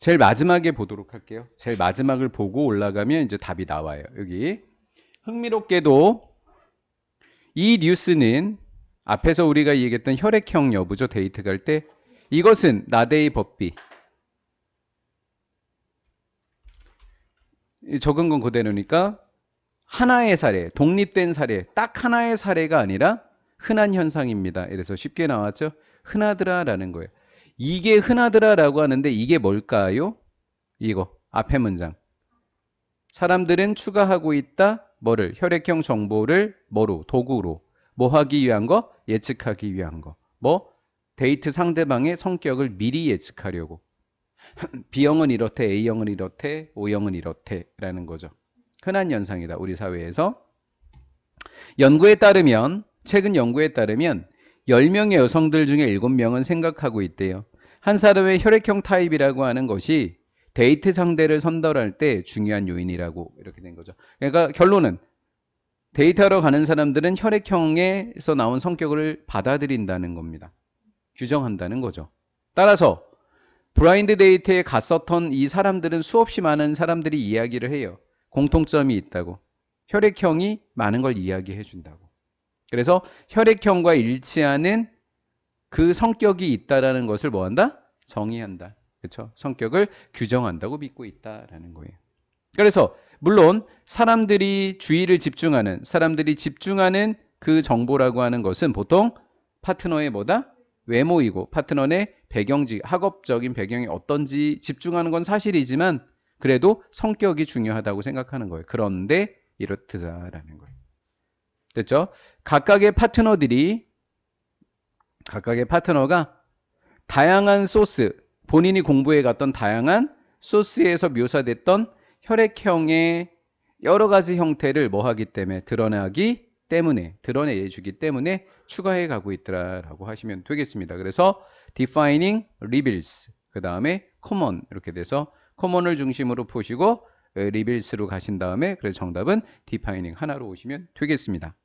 제일 마지막에 보도록 할게요. 제일 마지막을 보고 올라가면 이제 답이 나와요. 여기 흥미롭게도 이 뉴스는 앞에서 우리가 얘기했던 혈액형 여부죠. 데이트 갈 때 이것은 나데이 법비 이 적은 건 그대로니까 하나의 사례, 독립된 사례, 딱 하나의 사례가 아니라 흔한 현상입니다. 이래서 쉽게 나왔죠. 흔하더라라는 거예요. 이게 흔하더라라고 하는데 이게 뭘까요? 이거 앞에 문장. 사람들은 추가하고 있다. 뭐를 혈액형 정보를 뭐로 도구로 뭐 하기 위한 거 예측하기 위한 거. 뭐 데이트 상대방의 성격을 미리 예측하려고. B형은 이렇대, A형은 이렇대, O형은 이렇대라는 거죠. 흔한 현상이다. 우리 사회에서. 연구에 따르면 최근 연구에 따르면 10명의 여성들 중에 7명은 생각하고 있대요. 한 사람의 혈액형 타입이라고 하는 것이 데이트 상대를 선별할 때 중요한 요인이라고 이렇게 된 거죠. 그러니까 결론은 데이트하러 가는 사람들은 혈액형에서 나온 성격을 받아들인다는 겁니다. 규정한다는 거죠. 따라서 브라인드 데이트에 갔었던 이 사람들은 수없이 많은 사람들이 이야기를 해요. 공통점이 있다고. 혈액형이 많은 걸 이야기해 준다고. 그래서 혈액형과 일치하는 그 성격이 있다라는 것을 뭐 한다? 정의한다. 그렇죠? 성격을 규정한다고 믿고 있다라는 거예요. 그래서 물론 사람들이 주의를 집중하는 사람들이 집중하는 그 정보라고 하는 것은 보통 파트너의 뭐다? 외모이고 파트너의 배경지 학업적인 배경이 어떤지 집중하는 건 사실이지만 그래도 성격이 중요하다고 생각하는 거예요. 그런데 이렇다라는 거예요. 됐죠? 각각의 파트너들이 각각의 파트너가 다양한 소스, 본인이 공부해 갔던 다양한 소스에서 묘사됐던 혈액형의 여러 가지 형태를 뭐 하기 때문에 드러나기 때문에 드러내 주기 때문에 추가해 가고 있더라라고 하시면 되겠습니다. 그래서 defining reveals 그 다음에 common 이렇게 돼서 common을 중심으로 보시고 reveals로 가신 다음에 그래서 정답은 defining 하나로 오시면 되겠습니다.